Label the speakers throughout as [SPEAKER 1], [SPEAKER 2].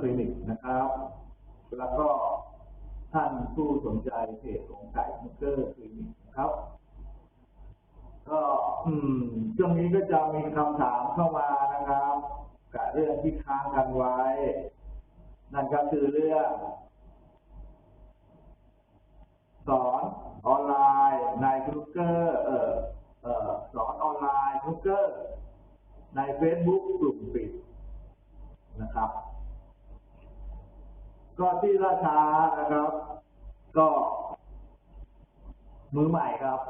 [SPEAKER 1] คลินิกนะครับ แล้วก็ท่านผู้สนใจเพจของไก่สนุกเกอร์คลินิกนะครับ ก็อืมช่วงนี้ก็จะมีคำถามเข้ามานะครับกับเรื่องที่ค้างกันไว้ นั่นก็คือเรื่อง สอนออนไลน์ในครูเกอร์เอ่อเอ่อสอนออนไลน์ครูเกอร์ใน Facebook กลุ่มปิดนะครับ ก็ที่ราชานะครับ ก็มือใหม่ครับ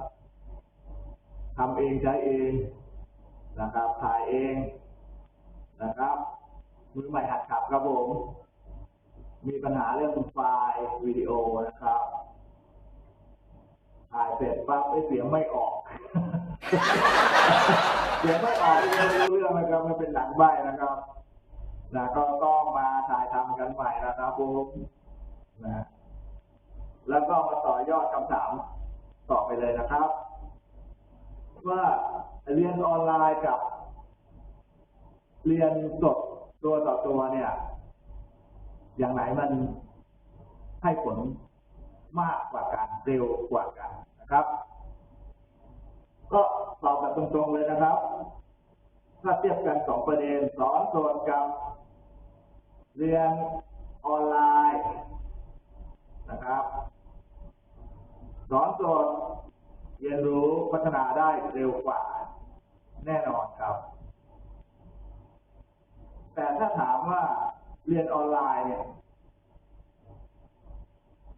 [SPEAKER 1] ทำเองใช้เองนะครับถ่ายเองนะครับ มือใหม่หัดขับครับผม มีปัญหาเรื่องไฟล์วิดีโอนะครับถ่ายเสร็จปั๊บไอเสียงไม่ออก เสียงไม่ออกไม่รู้เรื่องนะครับมันเป็นหนังใบนะครับนะก็ ใหม่นะครับผมนะแล้วก็มาต่อยอดคำถามต่อไปเลยนะครับ ว่าเรียนออนไลน์กับ เรียนสดตัวต่อตัวเนี่ย อย่างไหนมันให้ผลมากกว่ากันเร็วกว่ากันนะครับ ก็ตอบแบบตรงๆเลยนะครับ ถ้าเทียบกันสองประเด็นสอนสดกับเรียน ออนไลน์นะครับ สอนสดเรียนรู้พัฒนาได้เร็วกว่า แน่นอนครับ แต่ถ้าถามว่าเรียนออนไลน์เนี่ย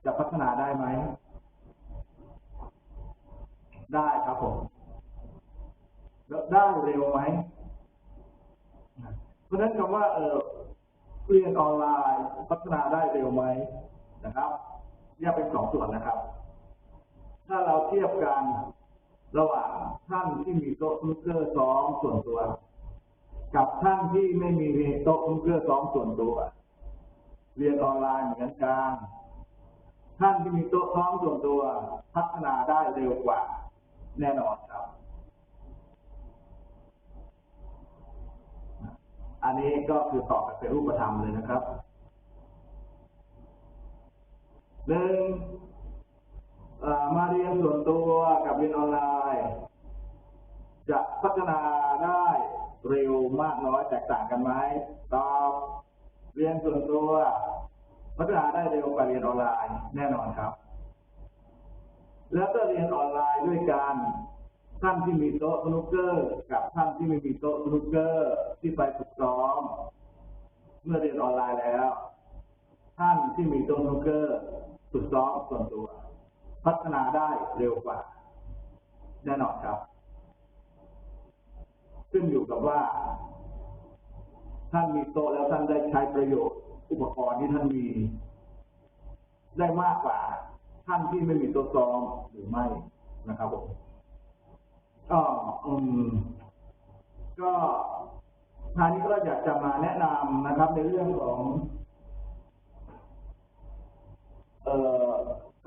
[SPEAKER 1] จะพัฒนาได้ไหม ได้ครับผมแล้วได้เร็วไหม เพราะฉะนั้นคำว่าเออ เรียนออนไลน์พัฒนาได้เร็วไหมนะครับแยกเป็นสองส่วนนะครับ ถ้าเราเทียบกันระหว่างท่านที่มีโต๊ะสนุกเกอร์ซ้อมส่วนตัว กับท่านที่ไม่มีโต๊ะสนุกเกอร์ซ้อมส่วนตัว เรียนออนไลน์เหมือนกันท่านที่มีโต๊ะซ้อมส่วนตัว พัฒนาได้เร็วกว่า แน่นอนครับ อันนี้ก็คือตอบแบบเป็นรูปธรรมเลยนะครับหนึ่งมาเรียนส่วนตัวกับเรียนออนไลน์ จะพัฒนาได้เร็วมากน้อยแตกต่างกันไหมตอบเรียนส่วนตัว พัฒนาได้เร็วกว่าเรียนออนไลน์แน่นอนครับ แล้วก็เรียนออนไลน์ด้วยกัน ท่านที่มีโต๊ะสนุกเกอร์กับท่านที่ไม่มีโต๊ะสนุกเกอร์ที่ไปฝึกซ้อมเมื่อเรียนออนไลน์แล้ว ท่านที่มีโต๊ะสนุกเกอร์ฝึกซ้อมส่วนตัว พัฒนาได้เร็วกว่า แน่นอนครับขึ้นอยู่กับว่า ท่านมีโต๊ะแล้วท่านได้ใช้ประโยชน์ อุปกรณ์ที่ท่านมี ได้มากกว่า ท่านที่ไม่มีโต๊ะซ้อมหรือไม่นะครับผม ก็อืมก็ทานี้ก็อยากจะมาแนะนำนะครับ ในเรื่องของ เอ่อ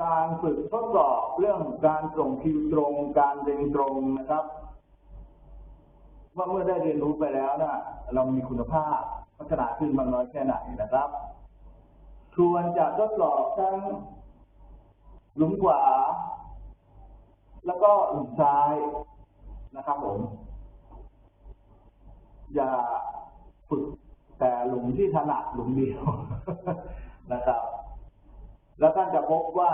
[SPEAKER 1] การฝึกทดสอบเรื่องการส่งคิวตรง การเรียนตรงนะครับว่าเมื่อได้เรียนรู้ไปแล้วนะเรามีคุณภาพพัฒนาขึ้นมากน้อยแค่ไหนนะครับควรจะทดสอบทั้งหลุมขวา แล้วก็หลุมซ้าย นะครับผม อย่าฝึกแต่หลุมที่ถนัดหลุมเดียวนะครับ แล้วท่านจะพบว่า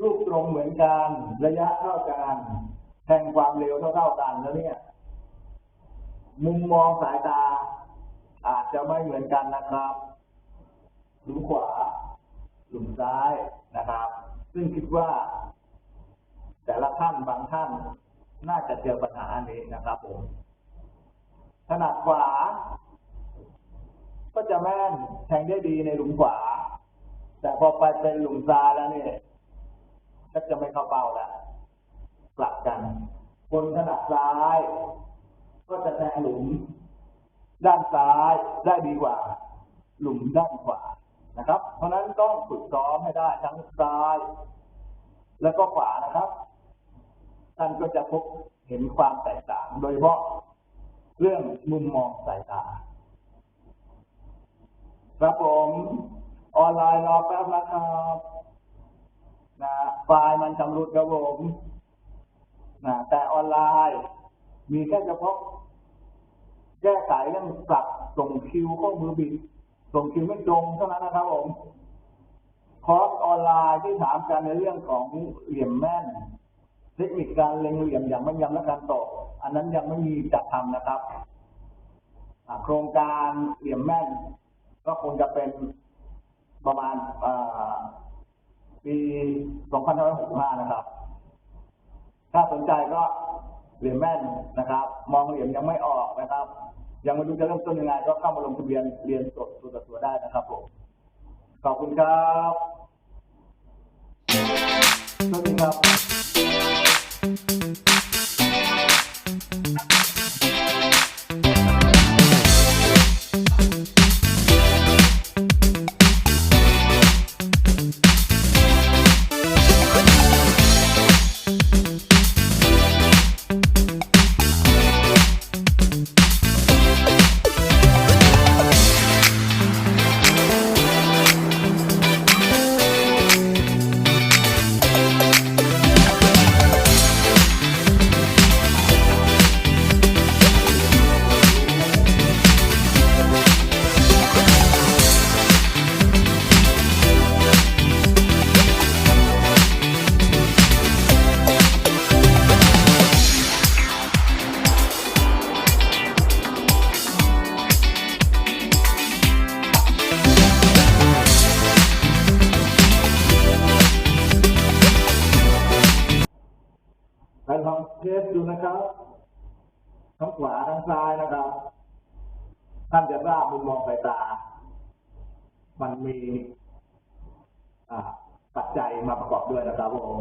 [SPEAKER 1] ลูกตรงเหมือนกันระยะเท่ากันแทงความเร็วเท่าๆกันแล้วเนี่ย มุมมองสายตา อาจจะไม่เหมือนกันนะครับ หลุมขวา หลุมซ้ายนะครับ ซึ่งคิดว่า แต่ละท่านบางท่าน น่าจะเจอปัญหาอันนี้นะครับผมถนัดขวา ก็จะแม่นแทงได้ดีในหลุมขวา แต่พอไปเป็นหลุมซ้ายแล้วเนี่ยก็จะไม่เข้าเป้าแล้วกลับกัน คนถนัดซ้าย ก็จะแทงหลุม ด้านซ้ายได้ดีกว่า หลุมด้านขวานะครับ เพราะนั้นต้องฝึกซ้อมให้ได้ทั้งซ้าย แล้วก็ขวานะครับ ท่านก็จะพบเห็นความแตกต่าง โดยเฉพาะเรื่องมุมมองสายตา ครับผมออนไลน์รอแป๊บนะครับนะไฟล์มันชำรุดครับผมนะแต่ออนไลน์ มีแค่เฉพาะแก้ไขเรื่องปรับส่งคิวข้อมือบิดส่งคิวไม่ตรงเท่านั้นนะครับผมคอร์สออนไลน์ที่ถามกันในเรื่องของเหลี่ยมแม่น เทคนิคการเล็งเหลี่ยมอย่างแม่นยำและการตกอันนั้นยังไม่มีจัดทำนะครับโครงการเหลี่ยมแม่น ก็คงจะเป็นประมาณปี2565 นะครับ ถ้าสนใจก็เหรียญแม่นนะครับ มองเหรียญยังไม่ออกนะครับ ยังไม่รู้จะเริ่มต้นยังไงก็เข้ามาลงทะเบียนเรียนสดตัวต่อตัวได้นะครับผม ขอบคุณครับ สวัสดีครับ Thank you. นะครับ ทั้งขวาทั้งซ้ายนะครับ ท่านจะทราบมุมมองสายตา มันมีปัจจัยมาประกอบด้วยนะครับผม